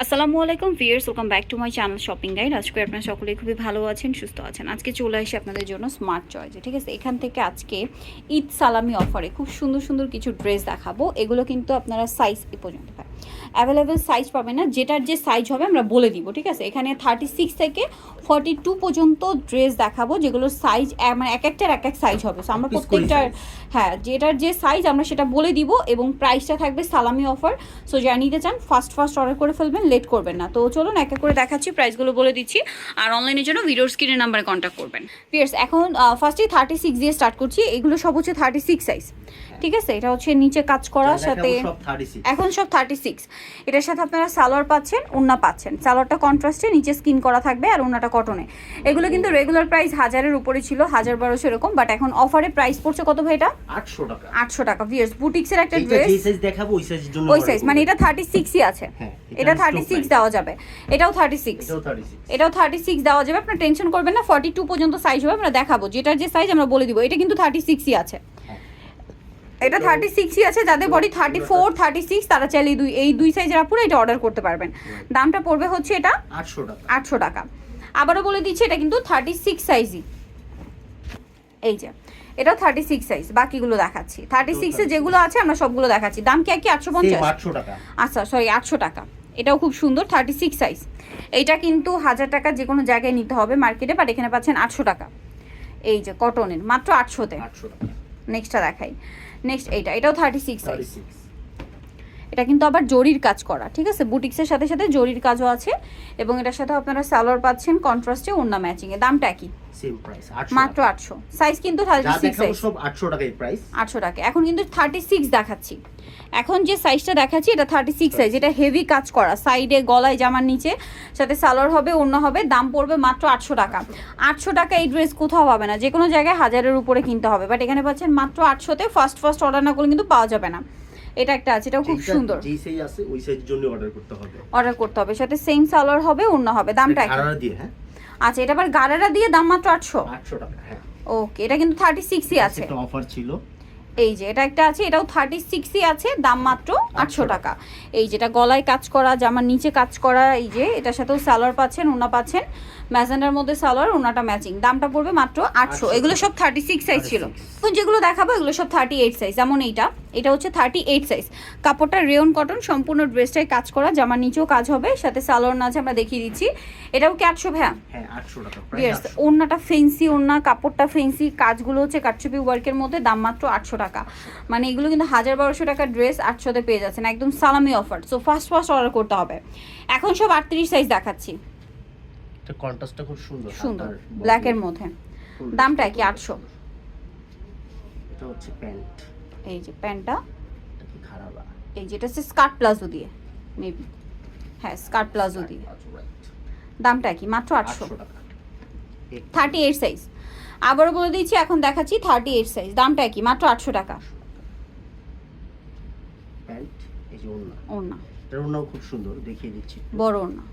আসসালামু আলাইকুম viewers welcome back to my channel shopping guide. আজকে আপনারা সকলেই খুবই ভালো আছেন, সুস্থ আছেন। আজকে চলে আসি আপনাদের জন্য স্মার্ট চয়েসে ঠিক আছে? এখান থেকে আজকে ঈদ সালামি অফারে খুব সুন্দর সুন্দর কিছু ড্রেস দেখাবো। এগুলো কিন্তু আপনারা সাইজ এ পর্যন্ত পায় অ্যাভেলেবেল সাইজ পাবে না যেটার যে সাইজ হবে আমরা বলে দিব ঠিক আছে? এখানে থার্টি সিক্স থেকে ফর্টি টু পর্যন্ত ড্রেস দেখাবো যেগুলোর সাইজ মানে এক একটার এক এক সাইজ হবে। So আমরা প্রত্যেকটার হ্যাঁ যেটার যে সাইজ আমরা সেটা বলে দিব এবং প্রাইসটা থাকবে সালামি অফার সো যা নিতে চান ফার্স্ট ফার্স্ট অর্ডার করে ফেলবেন লেট করবেন না। তো চলুন এক এক করে দেখাচ্ছি প্রাইসগুলো বলে দিচ্ছি। আর অনলাইনের জন্য ভিডিওর স্ক্রিনের নাম্বারে কন্ট্যাক্ট করবেন। পিয়ার্স এখন ফার্স্টে থার্টি সিক্স দিয়ে স্টার্ট করছি। এগুলো সব হচ্ছে থার্টি সিক্স সাইজ ঠিক আছে? এটা হচ্ছে নিচে কাজ করার সাথে এখন সব থার্টি সিক্স এটার সাথে আপনারা সালোয়ার পাচ্ছেন উন্না পাচ্ছেন। সালোয়ারটা কন্ট্রাস্টে নিচে স্কিন করা থাকবে আর উন্নাটা কটনে এগুলো কিন্তু রেগুলার প্রাইস হাজারের উপরে ছিল হাজার বারোশো এরকম বাট এখন অফারে প্রাইস পড়ছে কত ভাই এটা? 800 টাকা। আটশো টাকা। ভিয়ার্স বুটিক্সের একটা ড্রেস দেখাবো ওই সাইজ মানে এটা থার্টি সিক্সই আছে। হ্যাঁ, এটা থার্টি সিক্স দেওয়া যাবে। এটাও থার্টি সিক্স এটাও থার্টি সিক্স দেওয়া যাবে। আপনার টেনশন করবেন না ফর্টি টু পর্যন্ত সাইজ হবে আমরা দেখাবো। যেটার যে সাইজ আমরা বলে দিব এটা কিন্তু থার্টি সিক্সই আছে। এটা থার্টি সিক্সই আছে যাদের body thirty four thirty six তারা চাইলে এই দুই এই দুই সাইজের আপুরে এটা অর্ডার করতে পারবেন। দামটা পড়বে হচ্ছে এটা 800 টাকা। আটশো টাকা। আবারও বলে দিচ্ছি এটা কিন্তু থার্টি সিক্স সাইজই এই যে এটা থার্টি সিক্স সাইজ বাকিগুলো দেখাচ্ছি। থার্টি সিক্সে যেগুলো আছে আমরা সবগুলো দেখাচ্ছি। দাম কি একই আটশো পঞ্চাশ? 800 টাকা। আচ্ছা সরি আটশো টাকা। এটাও খুব সুন্দর থার্টি সিক্স সাইজ এইটা কিন্তু হাজার টাকা যে কোনো জায়গায় নিতে হবে মার্কেটে বাট এখানে পাচ্ছেন আটশো টাকা। এই যে কটনের মাত্র আটশোতে। 800 টাকা। নেক্সটটা দেখাই। নেক্সট এইটা এটাও থার্টি সিক্স সাইজ 36 এটা কিন্তু আবার জরির কাজ করা ঠিক আছে? বুটিক্সের সাথে সাথে জরির কাজও আছে এবং এটার সাথে আপনারা সালোয়ার পাচ্ছেন কন্ট্রাস্টে ওড়না ম্যাচিং এ। দামটা কি? সেম প্রাইস মাত্র আটশো। সাইজ কিন্তু থার্টি যা সিক্স দেখাবো সাইজ সব 800 টাকাই প্রাইস আটশো টাকা। এখন কিন্তু থার্টি সিক্স দেখাচ্ছি। এখন যে সাইজটা দেখাচ্ছি এটা থার্টি সিক্স সাইজ এটা হেভি কাজ করা। সাইডে গলায় জামার নিচে সাথে সালোয়ার হবে অন্য হবে দাম পড়বে মাত্র আটশো টাকা। আটশো টাকা এই ড্রেস কোথাও পাবে না। যে কোনো জায়গায় হাজারের উপরে কিনতে হবে। বাট এখানে পাচ্ছেন মাত্র আটশোতে ফার্স্ট ফার্স্ট অর্ডার না করলে কিন্তু পাওয়া যাবে না। এটা একটা আছে এটাও খুব সুন্দর। যেই সাইজ আছে ওই সাইজের জন্য অর্ডার করতে হবে। অর্ডার করতে হবে। সাথে সেম সালোয়ার হবে অন্য হবে দামটা আড়া দিয়ে হ্যাঁ। আচ্ছা এটা আবার গাড়ারা দিয়ে দাম মাত্র আটশো? 800 টাকা হ্যাঁ। ওকে এটা কিন্তু থার্টি সিক্সই আছে। একটা অফার ছিল। এই যে এটা একটা আছে এটাও থার্টি সিক্সই আছে দাম মাত্র আটশো টাকা। এই যেটা গলায় কাজ করা জামার নিচে কাজ করা এই যে এটার সাথেও সালোয়ার পাচ্ছেন ওনা পাচ্ছেন। ম্যাজেন্ডার মধ্যে সালোয়ার ওনাটা ম্যাচিং দামটা পড়বে মাত্র আটশো। 800 এগুলো সব থার্টি সিক্স সাইজ ছিল 36 যেগুলো দেখাবো এগুলো সব থার্টি এইট সাইজ যেমন এইটা। এটা হচ্ছে থার্টি এইট সাইজ কাপড়টা রেয়ন কটন সম্পূর্ণ ড্রেসটাই কাজ করা জামার নিচেও কাজ হবে সাথে সালোয়ার নাচে আমরা দেখিয়ে দিচ্ছি। এটাও কি আটশো ভ্যা হ্যাঁ 800 টাকা ইয়েস প্রাইস ওড়নাটা ফেন্সি ওড়না কাপড়টা ফেন্সি কাজগুলো হচ্ছে কাটচুপি ওয়ার্কের মধ্যে দাম মাত্র আটশো টাকা। মানে এগুলো কিন্তু হাজার বারোশো টাকার ড্রেস আটশোতে পেয়ে যাচ্ছেন একদম সালামি offer so first first order করতে হবে। এখন সব আটত্রিশ সাইজ দেখাচ্ছি। কন্ট্রাস্টটা খুব সুন্দর সুন্দর ব্ল্যাকের মধ্যে। দামটা কি আটশো? এটা হচ্ছে প্যান্ট। এই যে প্যান্টটা খারাপ? এই যেটা হচ্ছে স্কার্ট প্লাজো দিয়ে মেবি হ্যাঁ স্কার্ট প্লাজো দিয়ে। দামটা কি? মাত্র আটশো। 800 টাকা। থার্টি এইট সাইজ আবারও বলে দিচ্ছি এখন দেখাচ্ছি থার্টি এইট সাইজ দামটা কি? মাত্র আটশো টাকা। ওড়না। ওড়নাও খুব সুন্দর দেখিয়ে দিচ্ছি বড় ওড়না।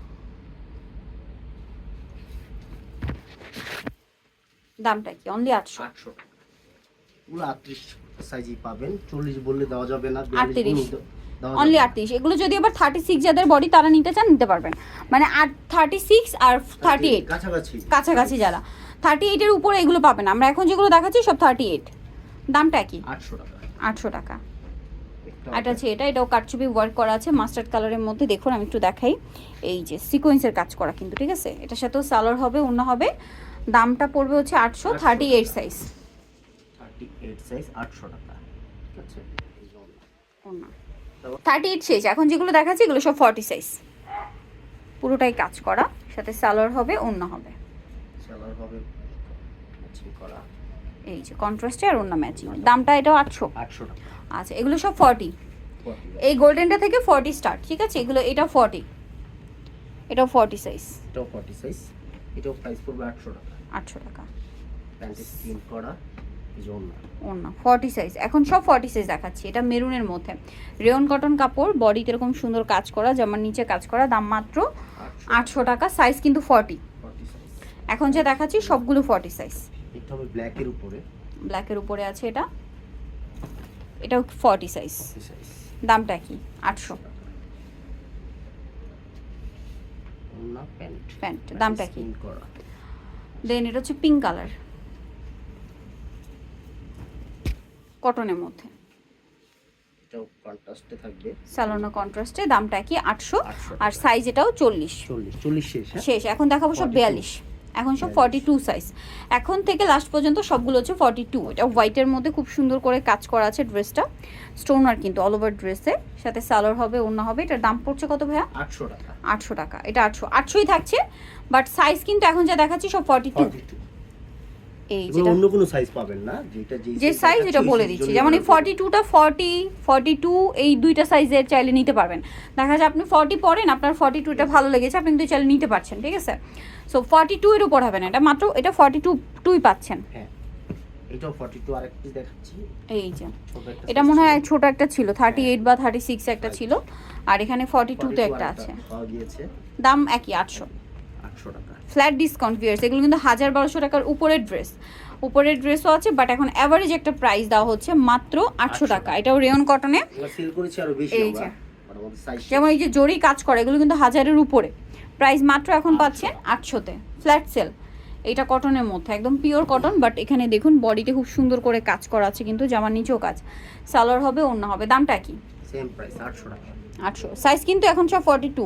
দামটা কি? অনলি আটশো। আটশো আটত্রিশ। সাইজই পাবেন। চল্লিশ বললে দেওয়া যাবে না 38 অনলি। আটত্রিশ। এগুলো যদি আবার থার্টি সিক্স যাদের বডি তারা নিতে চান নিতে পারবেন। মানে আট থার্টি সিক্স আর থার্টি এইট কাছাকাছি। কাছাকাছি যারা। থার্টি এইটের উপরে এগুলো পাবেন। আমরা এখন যেগুলো দেখাচ্ছি সব থার্টি এইট দামটা কি? আটশো টাকা। আটশো টাকা। এটা আছে এটা এটাও কাটচুপি ওয়ার্ক করা আছে মাস্টার্ড কালারের মধ্যে। দেখুন আমি একটু দেখাই। এই যে সিকোয়েন্সের কাজ করা কিন্তু ঠিক আছে? এটার সাথেও সালোয়ার হবে অন্য হবে। দামটা পড়বে হচ্ছে আটশো thirty eight size thirty eight size আটশো টাকা। ঠিক আছে। থার্টি এইট সাইজ এখন যেগুলো দেখাচ্ছি এগুলো সব ফর্টি সাইজ পুরোটাই কাজ করা সাথে সালোয়ার হবে অন্য হবে। সেলার হবে ম্যাচিং করা। এই যে কন্ট্রাস্টে আর অন্য ম্যাচিং দামটা এটাও আটশো। আটশো টাকা। আচ্ছা এগুলো সব ফর্টি 40 এই গোল্ডেনটা থেকে ফর্টি স্টার্ট ঠিক আছে? এগুলো এটা ফর্টি এটাও ফর্টি সাইজ এটাও ফর্টি সাইজ এটাও প্রাইস পড়বে আটশো টাকা। আটশো টাকা। প্যান্টে স্কিন করা। ওড়না ফর্টি সাইজ এখন সব ফর্টি সাইজ দেখাচ্ছি। এটা মেরুনের মধ্যে। রেয়ন কটন কাপড় বডিতে এরকম সুন্দর কাজ করা জামার নিচে কাজ করা দাম মাত্র আটশো। টাকা। সাইজ কিন্তু ফর্টি এখন যে দেখাচ্ছি সবগুলো ফর্টি সাইজ ব্ল্যাকের উপরে। ব্ল্যাকের উপরে আছে এটা। এটাও ফর্টি সাইজ দামটা কি? আটশো। প্যান্ট দামটা কি? দেন এটা হচ্ছে পিঙ্ক কালার কটনের মধ্যে। এটাও কন্ট্রাস্টে থাকবে। স্যালোনা কন্ট্রাস্টে দামটা কি? আটশো। আর সাইজ এটাও চল্লিশ। চল্লিশ শেষ হ্যাঁ? শেষ। এখন দেখাবো সব 42 বিয়াল্লিশ। এখন সব ফর্টি টু সাইজ এখন থেকে লাস্ট পর্যন্ত সবগুলো হচ্ছে ফর্টি টু এটা হোয়াইটের মধ্যে খুব সুন্দর করে কাজ করা আছে ড্রেসটা। স্টোনার কিন্তু অল ওভার ড্রেসে সাথে সালোয়ার হবে অন্য হবে। এটার দাম পড়ছে কত ভাইয়া? আটশো টাকা। আটশো টাকা। এটা আটশো। আটশোই থাকছে বাট সাইজ কিন্তু এখন যা দেখাচ্ছি সব ফর্টি টু 42 এই যেটা অন্য কোনো সাইজ পাবেন না যেটা যে সাইজ এটা বলে দিচ্ছি যেমন এই order ফর্টি টুটা ফর্টি ফর্টি টু এই দুইটা সাইজের চাইলে নিতে পারবেন। দেখা যায় আপনি ফর্টি পরেন আপনার ফর্টি টুটা ভালো লেগেছে আপনি কিন্তু চাইলে নিতে পারছেন ঠিক আছে? সো ফর্টি টু এর উপর হবে না এটা মাত্র এটা ফর্টি টু টুই পাচ্ছেন। হ্যাঁ এটাও দেখাচ্ছি। এই যে এটা মনে হয়। ছোট একটা ছিল থার্টি এইট বা থার্টি সিক্স একটা ছিল আর এখানে ফর্টি 42 টুতে একটা আছে। দাম একই আটশো। আটশো টাকা। ফ্ল্যাট ডিসকাউন্ট ভিয়ার্স এগুলো কিন্তু হাজার বারোশো টাকার উপরের ড্রেস উপরের ড্রেসও আছে বাট এখন অ্যাভারেজ একটা প্রাইস দেওয়া হচ্ছে মাত্র আটশো টাকা। এটাও রেয়ন কটনে এই যে। যেমন এই যে জরি কাজ করে এগুলো কিন্তু হাজারের উপরে। প্রাইস মাত্র এখন পাচ্ছেন আটশোতে। ফ্ল্যাট সেল এটা কটনের মধ্যে একদম পিওর কটন বাট এখানে দেখুন বডিতে খুব সুন্দর করে কাজ করা আছে কিন্তু জামার নিচেও কাজ। সালোয়ার হবে অন্য হবে। দামটা কি? সেম প্রাইস টাকা। সাইজ কিন্তু এখন সব ফর্টি টু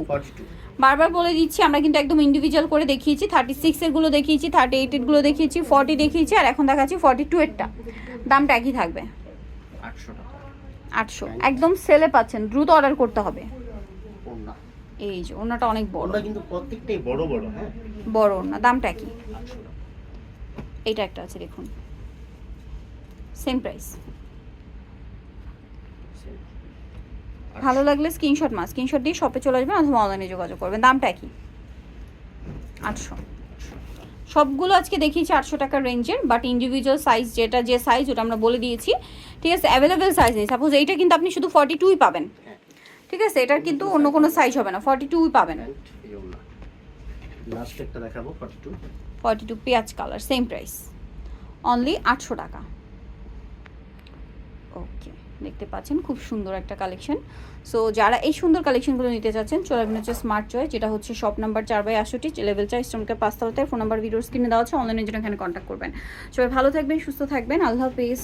বারবার বলে দিচ্ছি আমরা কিন্তু একদম ইন্ডিভিজুয়াল করে দেখিয়েছি থার্টি সিক্সেরগুলো দেখিয়েছি থার্টি এইটেরগুলো দেখিয়েছি ফর্টি দেখিয়েছি আর এখন দেখাচ্ছি ফর্টি টু এরটা দামটা একই থাকবে। আটশো টাকা। একদম সেলে পাচ্ছেন দ্রুত অর্ডার করতে হবে। এই যে ওনাটা অনেক বড়। কিন্তু প্রত্যেকটাই বড় বড় হ্যাঁ? বড় না দামটা কি এইটা একটা আছে দেখুন। Same price. ভালো লাগলে স্ক্রিনশট মাস স্ক্রিনশট দিয়ে শপে চলে আসবেন অথবা অনলাইনে যোগাযোগ করবেন। দামটা কি আটশো। সবগুলো আজকে দেখিয়েছি আটশো টাকার রেঞ্জের বাট ইন্ডিভিজুয়াল সাইজ যেটা যে সাইজ ওটা আমরা বলে দিয়েছি। ঠিক আছে অ্যাভেলেবেল সাইজ নেই। সাপোজ এইটা কিন্তু আপনি শুধু ফর্টি টুই পাবেন। ঠিক আছে এটার কিন্তু অন্য কোনো সাইজ হবে না ফর্টি টুই পাবেন। লাস্ট একটা দেখাবো ফর্টি টু ফর্টি টু পেঁয়াজ কালার সেম প্রাইস অনলি আটশো টাকা। ওকে দেখতে পাচ্ছেন, খুব সুন্দর একটা কালেকশন সো যারা এই সুন্দর কালেকশনগুলো নিতে চাচ্ছেন, চলে আসবেন হচ্ছে স্মার্ট চয় যেটা হচ্ছে শপ নাম্বার চার বাই আষট্টি লেভেল চার স্টোনকে পাঁচতলাতে ফোন নাম্বার ভিডিও স্ক্রিনে দেওয়া আছে অনলাইনের জন্য এখানে কন্ট্যাক্ট করবেন। সবাই ভালো থাকবেন, সুস্থ থাকবেন, আল্লাহ হাফিজ।